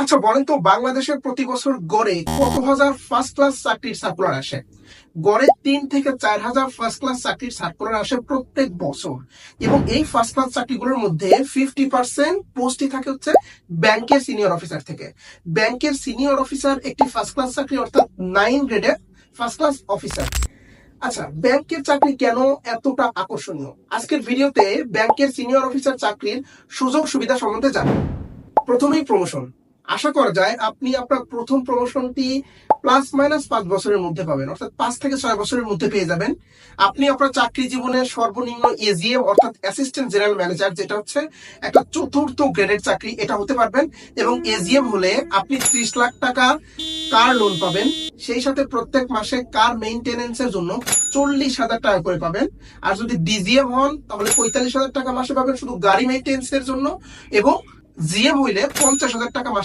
আচ্ছা বলেন তো বাংলাদেশের প্রতি বছর গড়ে কত হাজার ফার্স্ট ক্লাস চাকরির সার্কুলার আসে? গড়ে তিন থেকে চার হাজার ফার্স্ট ক্লাস চাকরির সার্কুলার আসে প্রত্যেক বছর। এবং এই ফার্স্ট ক্লাস চাকরিগুলোর মধ্যে ফিফটি পার্সেন্ট পোস্টই থাকে হচ্ছে ব্যাংকের সিনিয়র অফিসার থেকে। ব্যাংকের সিনিয়র অফিসার একটি ফার্স্ট ক্লাস চাকরি অর্থাৎ নাইন গ্রেডের ফার্স্ট ক্লাস অফিসার আচ্ছা ব্যাংকের চাকরি কেন এতটা আকর্ষণীয়? আজকের ভিডিওতে ব্যাংকের সিনিয়র অফিসার চাকরির সুযোগ সুবিধা সম্বন্ধে জানব। প্রথমেই প্রমোশন আশা করা যায় আপনি আপনার প্রথম প্রমোশনটি প্লাস মাইনাস পাঁচ বছরের মধ্যে পাবেন। অর্থাৎ পাঁচ থেকে ছয় বছরের মধ্যে পেয়ে যাবেন। আপনি আপনার চাকরি জীবনের সর্বনিম্ন এজিএম অর্থাৎ অ্যাসিস্ট্যান্ট জেনারেল ম্যানেজার যেটা হচ্ছে একটা চতুর্থ গ্রেডের চাকরি, এটা হতে পারবেন। এবং এজিএম হলে আপনি ত্রিশ লাখ টাকা কার লোন পাবেন। সেই সাথে প্রত্যেক মাসে কার মেইনটেনেন্সের জন্য চল্লিশ হাজার টাকা করে পাবেন। আর যদি ডিজিএম হন, তাহলে পঁয়তাল্লিশ হাজার টাকা মাসে পাবেন শুধু গাড়ি মেইনটেন্সের জন্য। এবং জিএম হইলে পঞ্চাশ হাজার টাকা মাসে